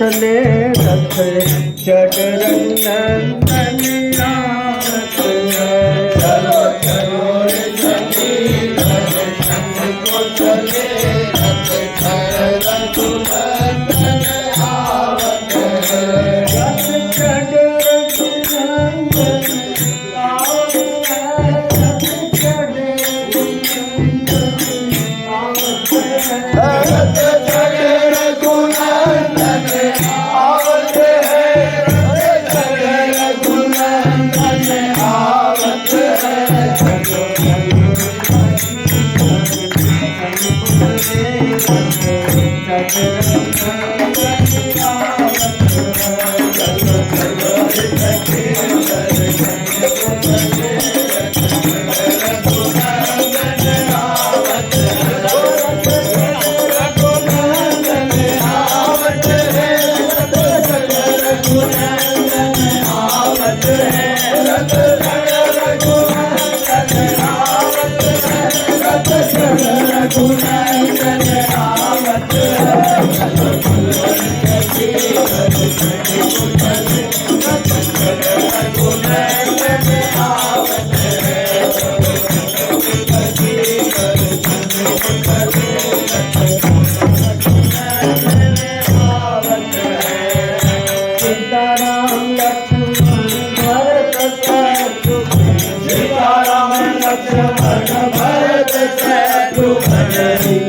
चले रथ चडरंगन चलो Yeah.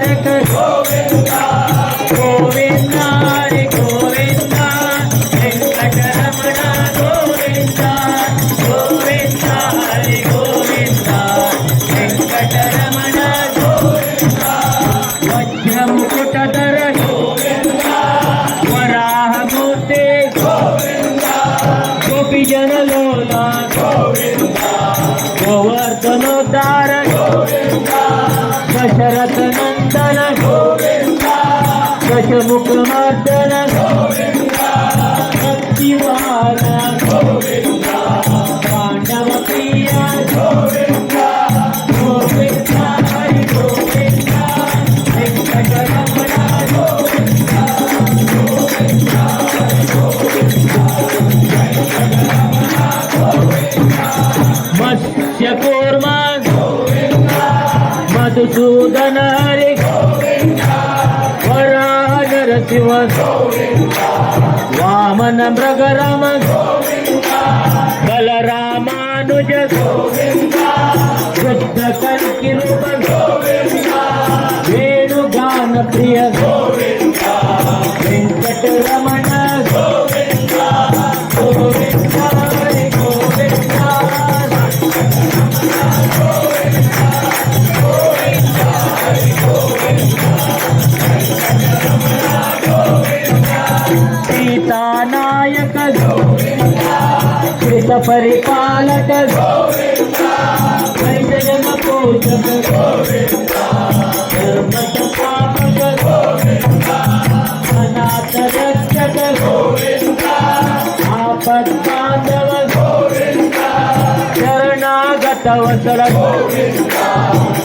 Careca. Oh,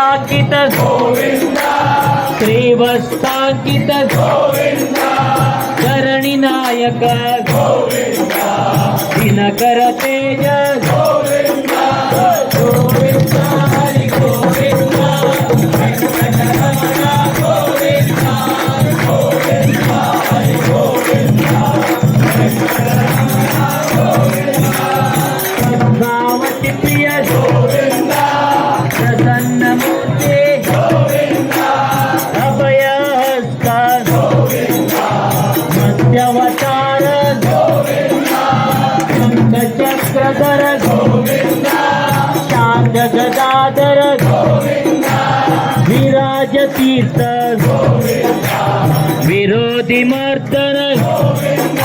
कीर्तनाङ्कित श्रीवस्ताङ्कित करणिनायक Dinkar तेज गोविन्द గోవింద విరోధి మర్దన గోవింద